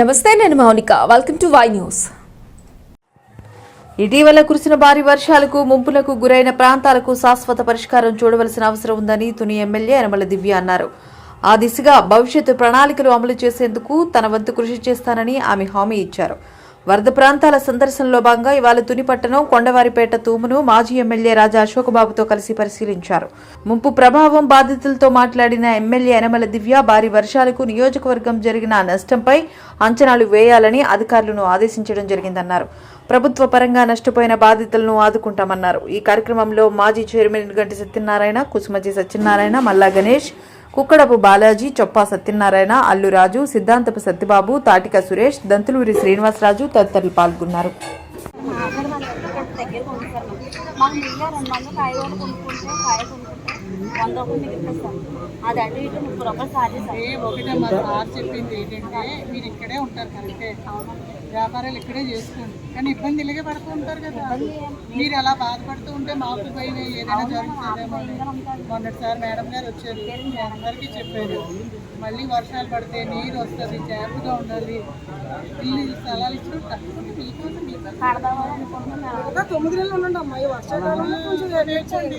నమస్తే నేను Mounika. Welcome to Y News ఇటీవల కురిసిన భారీ వర్షాలకు ముంపులకు గురైన ప్రాంతాలకు శాశ్వత పరిష్కారం చూడవలసిన అవసరం ఉందని తుని ఎమ్మెల్యే యనమల దివ్య అన్నారు. ఆ దిశగా భవిష్యత్తు ప్రణాళికలు అమలు చేసేందుకు తన వంతు కృషి చేస్తానని ఆమె హామీ ఇచ్చారు. వరద ప్రాంతాల సందర్శనలో భాగంగా ఇవాళ తునిపట్టణం కొండవారిపేట తూమును మాజీ ఎమ్మెల్యే రాజా అశోకబాబుతో కలిసి పరిశీలించారు. ముంపు ప్రభావం బాధితులతో మాట్లాడిన ఎమ్మెల్యే యనమల దివ్య భారీ వర్షాలకు నియోజకవర్గం జరిగిన నష్టంపై అంచనాలు వేయాలని అధికారులను ఆదేశించడం జరిగిందన్నారు. ప్రభుత్వ పరంగా నష్టపోయిన బాధితులను ఆదుకుంటామన్నారు. ఈ కార్యక్రమంలో మాజీ చైర్మన్ గంటి సత్యనారాయణ కుసుమజీ సత్యనారాయణ మల్లా గణేష్ కుక్కడపు బాలాజీ చొప్పా సత్యనారాయణ అల్లురాజు సిద్ధాంతపు సత్యబాబు తాటిక సురేష్ దంతులూరి శ్రీనివాసరాజు తదితరులు పాల్గొన్నారు. మాకు మిగిలిన రెండు వందలు కాయ కొనుక్కుంటే కాయ కొనుక్కుంటే వంద సార్. అది అటు ఇటు ముప్పై రూపాయలు ఏ ఒకటే మా సార్ చెప్పింది ఏంటంటే మీరు ఇక్కడే ఉంటారు కరెక్టే. వ్యాపారాలు ఇక్కడే చేసుకోండి. కానీ ఇబ్బంది ఇలాగే పడుతూ ఉంటారు కదా. మీరు అలా బాధపడుతూ ఉంటే మాకు భయం ఏదైనా జరుగుతుందేమో. మొన్నటిసారి మేడం గారు వచ్చారు. అందరికీ చెప్పారు. మళ్ళీ వర్షాలు పడితే నీరు వస్తుంది జాగ్రత్తగా ఉండాలి. ఇల్లు స్థలాలు ఇచ్చినట్టు మీకోసం తొమ్మిది నెలలు ఉండండి అమ్మాయి. వర్షాకాలంలో కొంచెం నేర్చండి